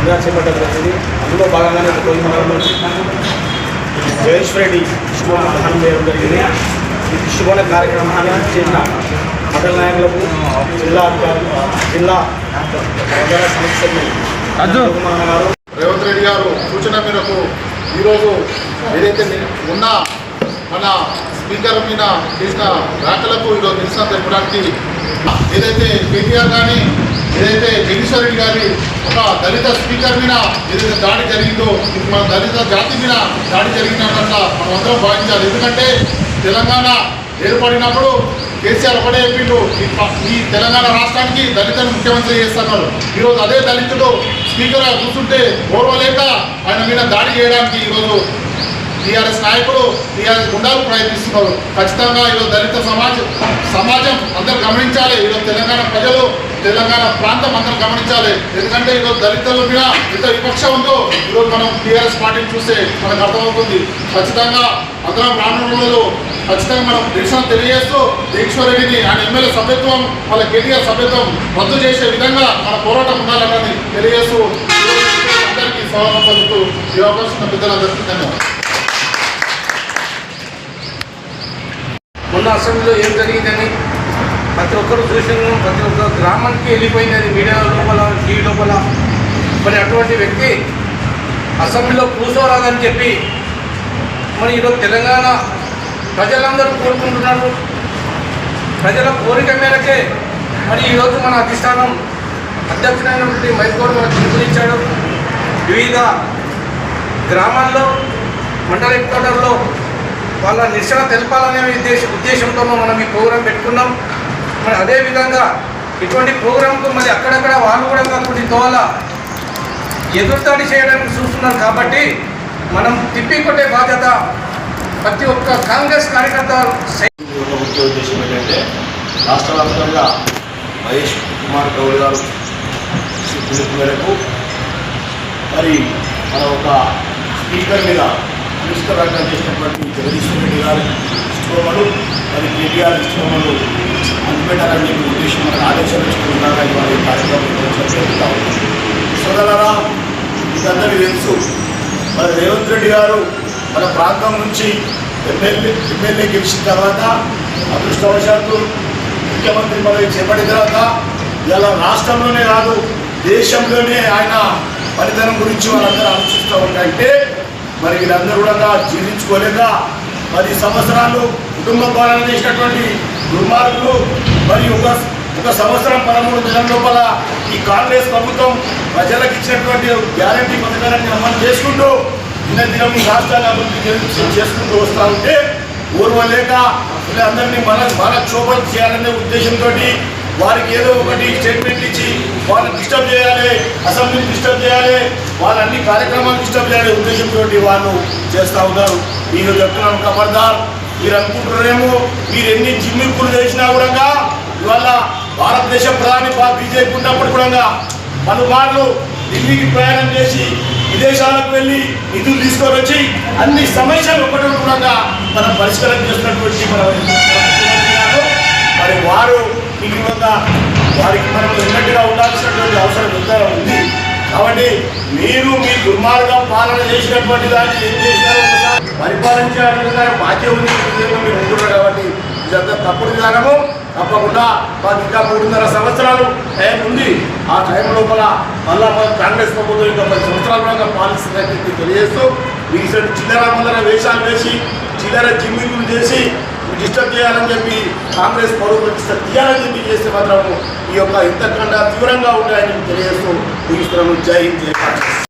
ముందుగా చేపట్ట జరిగింది అందులో భాగంగానే తొలి మండలంలో జయేశ్వర రెడ్డి శుభోన దహనం చేయడం జరిగింది. ఈ శుభోన కార్యక్రమానికి చేసిన మండల నాయకులకు జిల్లా అధికారులు జిల్లా ప్రజల సమస్యలు గారు. రేవంత్ రెడ్డి గారు సూచన మేరకు ఈరోజు ఏదైతే ఉన్న మన స్పీకర్ మీద చేసిన వ్యాఖ్యలకు ఈరోజు నిరసన తెలపడానికి ఏదైతే కేటీఆర్ కానీ ఏదైతే జగదీశ్వర్ గారి ఒక దళిత స్పీకర్ మీద ఏదైతే దాడి జరిగిందో ఇది మన దళిత జాతి మీద దాడి జరిగినట్ల మనం అందరం భావించాలి. ఎందుకంటే తెలంగాణ ఏర్పడినప్పుడు కేసీఆర్ ఒకటే చెప్పిండు ఈ తెలంగాణ రాష్ట్రానికి దళితులను ముఖ్యమంత్రి చేస్తున్నారు. ఈరోజు అదే దళితుడు స్పీకర్ కూర్చుంటే ఓర్వలేక ఆయన మీద దాడి చేయడానికి ఈరోజు టీఆర్ఎస్ నాయకులు టీఆర్ఎస్ గుండాలు ప్రయత్నిస్తున్నారు. ఖచ్చితంగా ఈరోజు దళిత సమాజం సమాజం అందరు గమనించాలి. ఈరోజు తెలంగాణ ప్రజలు తెలంగాణ ప్రాంతం అందరం గమనించాలి. ఎందుకంటే ఈరోజు దళితుల మీద ఎంత విపక్షం ఉందో ఈరోజు మనం టీఆర్ఎస్ పార్టీని చూస్తే మనకు అర్థమవుతుంది. ఖచ్చితంగా అందరం రానున్న రోజుల్లో ఖచ్చితంగా మనం నిరసన తెలియజేస్తూ దీక్షరెడ్డిని ఆయన ఎమ్మెల్యే సభ్యత్వం వాళ్ళ కేటీఆర్ సభ్యత్వం రద్దు చేసే విధంగా మన పోరాటం ఉండాలన్నది తెలియజేస్తూ అందరికీ స్వాగతం పలుకుతూ ఈ అవకాశం ఉన్న పెద్దలందరికీ ధన్యవాదాలు. మొన్న అసెంబ్లీలో ఏం జరిగిందని ప్రతి ఒక్కరు చూసిన ప్రతి ఒక్క గ్రామానికి వెళ్ళిపోయింది అది మీడియా లోపల టీవీ లోపల. మరి అటువంటి వ్యక్తి అసెంబ్లీలో కూర్చోరాదని చెప్పి మరి ఈరోజు తెలంగాణ ప్రజలందరూ కోరుకుంటున్నారు. ప్రజల కోరిక మేరకే మరి ఈరోజు మన అధిష్టానం అధ్యక్షుడైనటువంటి మైకోడు మనకు పిలుపునిచ్చాడు. వివిధ గ్రామాల్లో మండల హెడ్ క్వార్టర్లో వాళ్ళ నిరసన తెలపాలనే ఉద్దేశ ఉద్దేశంతో మనం ఈ ప్రోగ్రాం పెట్టుకున్నాం. మరి అదేవిధంగా ఇటువంటి ప్రోగ్రాంకు మరి అక్కడక్కడ వాళ్ళు కూడా కొన్ని తోల ఎదురుదాడి చేయడానికి చూస్తున్నారు కాబట్టి మనం తిప్పికొట్టే బాధ్యత ప్రతి ఒక్క కాంగ్రెస్ కార్యకర్త ముఖ్య ఉద్దేశం ఏంటంటే రాష్ట్ర వ్యాప్తంగా మహేష్ కుమార్ గౌడ్ గారు పిలుపు మేరకు మరి మన ఒక స్పీకర్ మీద అనుష్క చేసినటువంటి జగదీశ్వర్ రెడ్డి గారు ఇష్టమలు మరి కేటీఆర్ ఇష్టమలు పెట్టాలని చెప్పి ఉద్దేశం మన ఆదేశాలు ఇచ్చుకుంటున్నారా ఇవాళ ఈ కార్యక్రమం జరుగుతూ ఉంది తెలుసు మన రేవంత్ రెడ్డి గారు మన ప్రాంతం నుంచి ఎమ్మెల్యే ఎమ్మెల్యే గెలిచిన తర్వాత అదృష్టవశాత్తు ముఖ్యమంత్రి పదవి చేపట్టిన తర్వాత ఇలా రాష్ట్రంలోనే కాదు దేశంలోనే ఆయన పనితనం గురించి వాళ్ళందరూ ఆలోచిస్తూ ఉంటాయంటే మరి వీళ్ళందరూ కూడా జీర్ణించుకోలేక పది సంవత్సరాలు కుటుంబ పాలన చేసినటువంటి దుర్మార్గులు మరి ఒక ఒక సంవత్సరం పదమూడు నెలల లోపల ఈ కాంగ్రెస్ ప్రభుత్వం ప్రజలకు ఇచ్చినటువంటి గ్యారంటీ పథకాలన్నీ అమలు చేసుకుంటూ దిన దినం ఈ రాష్ట్రాన్ని అభివృద్ధి చేసుకుంటూ వస్తూ ఉంటే ఊర్వలేక వీళ్ళందరినీ మన మన క్షోభం చేయాలనే ఉద్దేశంతో వారికి ఏదో ఒకటి స్టేట్మెంట్ ఇచ్చి వాళ్ళని డిస్టర్బ్ చేయాలి అసెంబ్లీని డిస్టర్బ్ చేయాలి వాళ్ళన్ని కార్యక్రమాలు డిస్టర్బ్ చేయాలనే ఉద్దేశంతో వాళ్ళు చేస్తూ ఉన్నారు. మీరు చెప్తున్నాను ఖబర్దార్ మీరు అనుకుంటున్నారేమో మీరు ఎన్ని జిమ్మిక్కులు చేసినా కూడా ఇవాళ భారతదేశ ప్రధాని బీజేపీ ఉన్నప్పుడు కూడా పలుమార్లు ఢిల్లీకి ప్రయాణం చేసి విదేశాలకు వెళ్ళి నిధులు తీసుకొని వచ్చి అన్ని సమస్యలు ఒకటి కూడా మనం పరిష్కారం చేస్తున్నటువంటి మరి వారు మిగిలిన వారికి మనం ఎన్నట్టుగా ఉండాల్సినటువంటి అవసరం ఎంత ఉంది. కాబట్టి మీరు మీ దుర్మార్గం పాలన చేసినటువంటి దాన్ని ఏం చేసినారో? ఒకసారి పరిపాలించాలని విధానం బాధ్యత ఉంది. మీరు ఉంటున్నారు కాబట్టి ఇదంతా తప్పుడు విధానము. తప్పకుండా మాకు ఇంకా మూడున్నర సంవత్సరాలు టైం ఉంది. ఆ టైం లోపల మళ్ళా కాంగ్రెస్ ప్రభుత్వం ఇంకా పది సంవత్సరాల దాకా పాలిస్తుందని తెలియజేస్తూ రీసెంట్ చిల్లర ముందర వేషాలు వేసి చిల్లర జిమ్మింగులు చేసి డిస్టర్బ్ చేయాలని చెప్పి కాంగ్రెస్ పౌరులు డిస్టర్బ్ తీయాలని చెప్పి చేస్తే మాత్రము ఈ యొక్క ఇంతకన్నా తీవ్రంగా ఉంటాయని తెలియజేస్తూ ముగిస్తున్నాము. జై హింద్ జై భారత్.